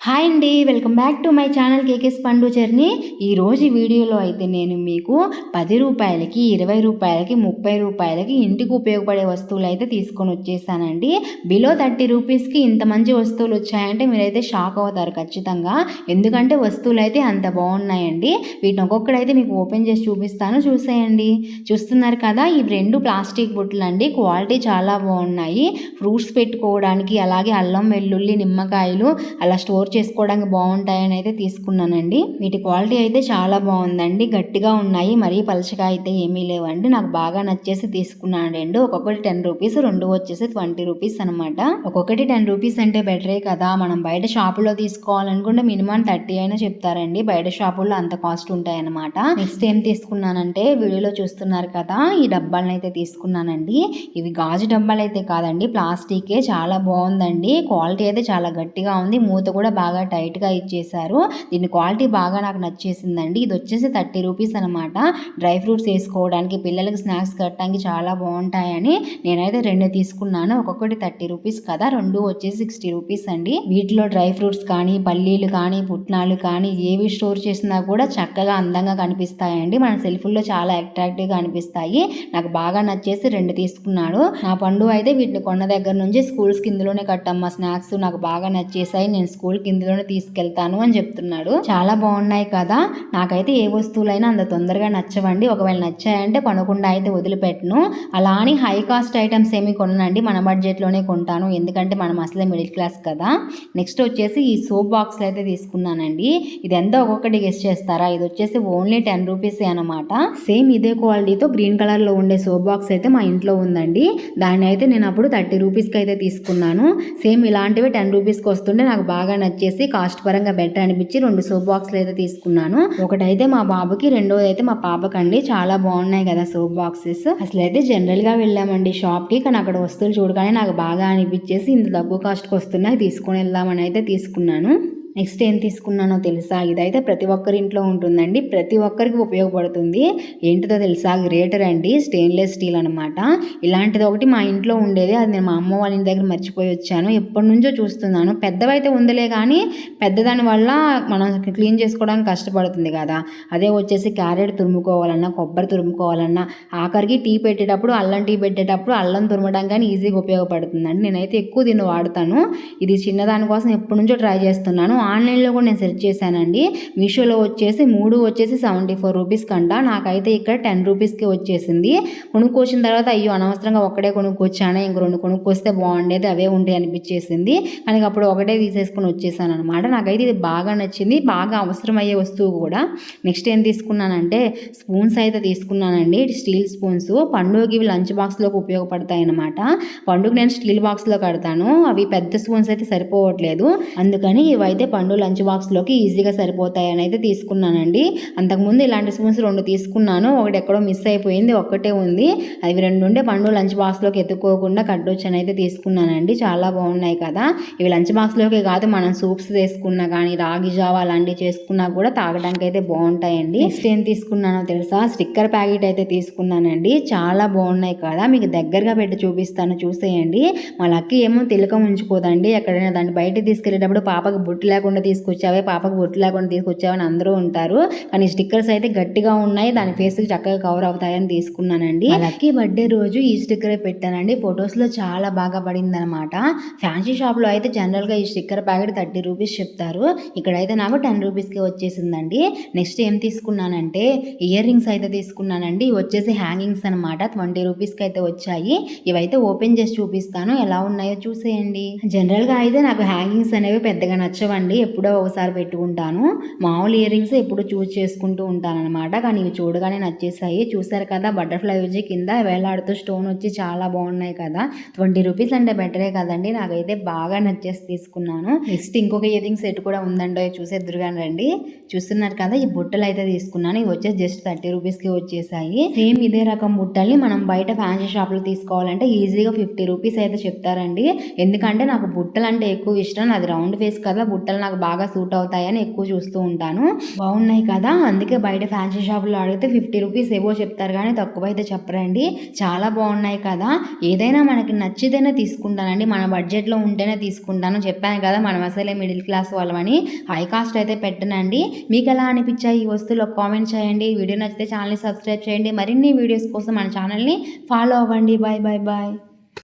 Hi అండి welcome back to my channel కేకేస్ పండు journey. ఈరోజు వీడియోలో అయితే నేను మీకు పది రూపాయలకి ఇరవై రూపాయలకి ముప్పై రూపాయలకి ఇంటికి ఉపయోగపడే వస్తువులు అయితే తీసుకొని వచ్చేసానండి. బిలో థర్టీ రూపీస్కి ఇంత మంచి వస్తువులు వచ్చాయంటే మీరైతే షాక్ అవుతారు ఖచ్చితంగా. ఎందుకంటే వస్తువులు అయితే అంత బాగున్నాయండి. వీటిని ఒక్కొక్కడైతే మీకు ఓపెన్ చేసి చూపిస్తాను. చూసేయండి. చూస్తున్నారు కదా ఇవి రెండు ప్లాస్టిక్ బుట్టలు అండి. క్వాలిటీ చాలా బాగున్నాయి. ఫ్రూట్స్ పెట్టుకోవడానికి అలాగే అల్లం వెల్లుల్లి నిమ్మకాయలు అలా స్టోర్ చేసుకోవడానికి బాగుంటాయని అయితే తీసుకున్నానండి. వీటి క్వాలిటీ అయితే చాలా బాగుందండి. గట్టిగా ఉన్నాయి. మరీ పలచగా అయితే ఏమీ లేవండి. నాకు బాగా నచ్చేసి తీసుకున్నాను అండి ఒక్కొక్కటి టెన్ రూపీస్ రెండు వచ్చేసి ట్వంటీ రూపీస్ అనమాట ఒక్కొక్కటి టెన్ రూపీస్ అంటే బెటరే కదా. మనం బయట షాపులో తీసుకోవాలనుకుంటే మినిమం థర్టీ అయినా చెప్తారండి. బయట షాపుల్లో అంత కాస్ట్ ఉంటాయి అనమాట నెక్స్ట్ ఏం తీసుకున్నానంటే వీడియోలో చూస్తున్నారు కదా ఈ డబ్బాలను అయితే తీసుకున్నానండి. ఇవి గాజు డబ్బాలు అయితే కాదండి. ప్లాస్టికే. చాలా బాగుందండి. క్వాలిటీ అయితే చాలా గట్టిగా ఉంది. మూత కూడా బాగా టైట్గా ఇచ్చేసారు. దీని క్వాలిటీ బాగా నాకు నచ్చేసిందండి. ఇది వచ్చేసి థర్టీ రూపీస్ అనమాట. డ్రై ఫ్రూట్స్ వేసుకోవడానికి పిల్లలకి స్నాక్స్ కట్టడానికి చాలా బాగుంటాయని నేనైతే రెండు తీసుకున్నాను. ఒక్కొక్కటి థర్టీ రూపీస్ కదా రెండు వచ్చేసి సిక్స్టీ రూపీస్ అండి. వీటిలో డ్రై ఫ్రూట్స్ కానీ పల్లీలు కానీ పుట్నాలు కానీ ఏవి స్టోర్ చేసినా కూడా చక్కగా అందంగా కనిపిస్తాయండి. మన సెల్ఫుల్లో చాలా అట్రాక్టివ్గా అనిపిస్తాయి. నాకు బాగా నచ్చేసి రెండు తీసుకున్నాడు నా పండు అయితే వీటిని కొన్న దగ్గర నుంచి స్కూల్స్ కిందలోనే కట్టమ్మా స్నాక్స్ నాకు బాగా నచ్చేసాయి. నేను స్కూల్కి కిందలోనే తీసుకెళ్తాను అని చెప్తున్నాడు. చాలా బాగున్నాయి కదా. నాకైతే ఏ వస్తువులైనా అంత తొందరగా నచ్చవండి. ఒకవేళ నచ్చాయంటే కొనకుండా అయితే వదిలిపెట్టను. అలా అని హై కాస్ట్ ఐటమ్స్ ఏమి కొననండి. మన బడ్జెట్లోనే కొంటాను. ఎందుకంటే మనం అసలే మిడిల్ క్లాస్ కదా. నెక్స్ట్ వచ్చేసి ఈ సోప్ బాక్స్లు అయితే తీసుకున్నానండి. ఇది ఎంత ఒక్కొక్కటి గెస్ట్ చేస్తారా? ఇది వచ్చేసి ఓన్లీ టెన్ రూపీస్ అనమాట సేమ్ ఇదే క్వాలిటీతో గ్రీన్ కలర్లో ఉండే సోప్ బాక్స్ అయితే మా ఇంట్లో ఉందండి. దాన్ని అయితే నేను అప్పుడు థర్టీ రూపీస్కి అయితే తీసుకున్నాను. సేమ్ ఇలాంటివి టెన్ రూపీస్కి వస్తుంటే నాకు బాగా వచ్చేసి కాస్ట్ పరంగా బెటర్ అనిపించి రెండు సోప్ బాక్స్లు అయితే తీసుకున్నాను. ఒకటైతే మా బాబుకి రెండోది అయితే మా పాపకండి. చాలా బాగున్నాయి కదా సోప్ బాక్సెస్ అసలు అయితే జనరల్గా వెళ్ళామండి షాప్కి కానీ అక్కడ వస్తువులు చూడగానే నాకు బాగా అనిపించేసి ఇంత తక్కువ కాస్ట్కి వస్తున్నాయి తీసుకొని వెళ్దామని అయితే తీసుకున్నాను. నెక్స్ట్ ఏం తీసుకున్నానో తెలుసా? ఇదైతే ప్రతి ఒక్కరి ఇంట్లో ఉంటుందండి. ప్రతి ఒక్కరికి ఉపయోగపడుతుంది. ఏంటిదో తెలుసా? గ్రేటర్ అండి స్టెయిన్లెస్ స్టీల్ అనమాట ఇలాంటిది ఒకటి మా ఇంట్లో ఉండేది. అది నేను మా అమ్మ వాళ్ళ ఇంటి దగ్గర మర్చిపోయి వచ్చాను. ఎప్పటి నుంచో చూస్తున్నాను. పెద్దవైతే ఉందిలే కానీ పెద్దదాని వల్ల మనం క్లీన్ చేసుకోవడానికి కష్టపడుతుంది కదా. అదే వచ్చేసి క్యారెట్ తురుముకోవాలన్నా కొబ్బరి తురుముకోవాలన్నా ఆఖరికి టీ పెట్టేటప్పుడు అల్లం టీ పెట్టేటప్పుడు అల్లం తురమడం కానీ ఈజీగా ఉపయోగపడుతుందండి. నేనైతే ఎక్కువ దీన్ని వాడతాను. ఇది చిన్నదాని కోసం ఎప్పటి నుంచో ట్రై చేస్తున్నాను. ఆన్లైన్లో కూడా నేను సెర్చ్ చేశానండి. మీషోలో వచ్చేసి మూడు వచ్చేసి సెవెంటీ ఫోర్ రూపీస్ కంట. నాకైతే ఇక్కడ టెన్ రూపీస్కి వచ్చేసింది. కొనుక్కొచ్చిన తర్వాత అయ్యో అనవసరంగా ఒక్కడే కొనుక్కొచ్చాను? ఇంక రెండు కొనుక్కొస్తే బాగుండేది. అవే ఉంటాయి అనిపించేసింది. కానీ అప్పుడు ఒకటే తీసేసుకొని వచ్చేసాను అనమాట నాకైతే ఇది బాగా నచ్చింది. బాగా అవసరమయ్యే వస్తువు కూడా. నెక్స్ట్ ఏం తీసుకున్నానంటే స్పూన్స్ అయితే తీసుకున్నానండి. Steel spoons. పండుగకి ఇవి లంచ్ బాక్స్లోకి ఉపయోగపడతాయి అనమాట పండుగ నేను స్టీల్ బాక్స్లో కడతాను. అవి పెద్ద స్పూన్స్ అయితే సరిపోవట్లేదు. అందుకని ఇవైతే పండు లంచ్ బాక్స్లోకి ఈజీగా సరిపోతాయి అని అయితే తీసుకున్నానండి. అంతకుముందు ఇలాంటి స్పూన్స్ రెండు తీసుకున్నాను. ఒకటి ఎక్కడో మిస్ అయిపోయింది ఒక్కటే ఉంది. అవి రెండు ఉండే పండు లంచ్ బాక్స్లోకి ఎత్తుకోకుండా కట్టొచ్చని అయితే తీసుకున్నానండి. చాలా బాగున్నాయి కదా. ఇవి లంచ్ బాక్స్లోకి కాదు మనం సూప్స్ తీసుకున్నా కానీ రాగి జావా అలాంటివి చేసుకున్నా కూడా తాగడానికి అయితే బాగుంటాయండి. నెక్స్ట్ ఏం తీసుకున్నానో తెలుసా? స్టిక్కర్ ప్యాకెట్ అయితే తీసుకున్నానండి. చాలా బాగున్నాయి కదా. మీకు దగ్గరగా పెట్టి చూపిస్తాను చూసేయండి. మా లక్కి ఏమో తిలకం ఉంచుకోదండి ఎక్కడైనా దాన్ని బయట తీసుకెళ్ళేటప్పుడు పాపకు బొట్టు లేకుండా తీసుకొచ్చావే పాపకు బొట్టు లేకుండా తీసుకొచ్చావని అందరూ ఉంటారు. కానీ స్టిక్కర్స్ అయితే గట్టిగా ఉన్నాయి. దాని ఫేస్కి చక్కగా కవర్ అవుతాయని తీసుకున్నానండి. లక్కీ బర్త్డే రోజు ఈ స్టిక్కర్ పెట్టానండి. ఫొటోస్లో చాలా బాగా పడింది అనమాట ఫ్యాన్సీ షాప్లో అయితే జనరల్గా ఈ స్టిక్కర్ ప్యాకెట్ థర్టీ రూపీస్ చెప్తారు. ఇక్కడైతే నాకు టెన్ రూపీస్కి వచ్చేసిందండి. నెక్స్ట్ ఏం తీసుకున్నానంటే ఇయర్ రింగ్స్ అయితే తీసుకున్నానండి. ఇవి వచ్చేసి హ్యాంగింగ్స్ అనమాట. ట్వంటీ రూపీస్కి అయితే వచ్చాయి. ఇవైతే ఓపెన్ చేసి చూపిస్తాను. ఎలా ఉన్నాయో చూసేయండి. జనరల్గా అయితే నాకు హ్యాంగింగ్స్ అనేవి పెద్దగా నచ్చవండి. ఎప్పుడో ఒకసారి పెట్టుకుంటాను. మామూలు ఇయర్ రింగ్స్ ఎప్పుడు చూస్ చేసుకుంటూ ఉంటాను అనమాట కానీ ఇవి చూడగానే నచ్చేసాయి. చూసారు కదా బటర్ఫ్లై వచ్చి కింద వేలాడుతూ స్టోన్ వచ్చి చాలా బాగున్నాయి కదా. ట్వంటీ రూపీస్ అంటే బెటరే కదండి. నాకైతే బాగా నచ్చేసి తీసుకున్నాను. నెక్స్ట్ ఇంకొక ఇయర్ రింగ్ సెట్ కూడా ఉందండి. అవి రండి. చూస్తున్నారు కదా ఈ బుట్టలు అయితే తీసుకున్నాను. ఇవి వచ్చేసి జస్ట్ థర్టీ రూపీస్కి వచ్చేసాయి. సేమ్ ఇదే రకం బుట్టల్ని మనం బయట ఫ్యాన్సీ షాప్లో తీసుకోవాలంటే ఈజీగా ఫిఫ్టీ రూపీస్ అయితే చెప్తారండి. ఎందుకంటే నాకు బుట్టలు అంటే ఎక్కువ ఇష్టం. అది రౌండ్ ఫేస్ కదా. బుట్టలు బట్టలు నాకు బాగా సూట్ అవుతాయని ఎక్కువ చూస్తూ ఉంటాను. బాగున్నాయి కదా? అందుకే బయట ఫ్యాన్సీ షాపులో అడిగితే ఫిఫ్టీ రూపీస్ ఏవో చెప్తారు కానీ తక్కువ అయితే చెప్పరండి. చాలా బాగున్నాయి కదా? ఏదైనా మనకి నచ్చితేనే తీసుకుంటానండి. మన బడ్జెట్లో ఉంటేనే తీసుకుంటాను. చెప్పాను కదా మనం అసలే మిడిల్ క్లాస్ వాళ్ళమని. హై కాస్ట్ అయితే పెట్టనండి. మీకు ఎలా అనిపించాయి ఈ వస్తువులు? కామెంట్ చేయండి. వీడియో నచ్చితే ఛానల్ని సబ్స్క్రైబ్ చేయండి. మరిన్ని వీడియోస్ కోసం మన ఛానల్ని ఫాలో అవ్వండి. Bye bye bye.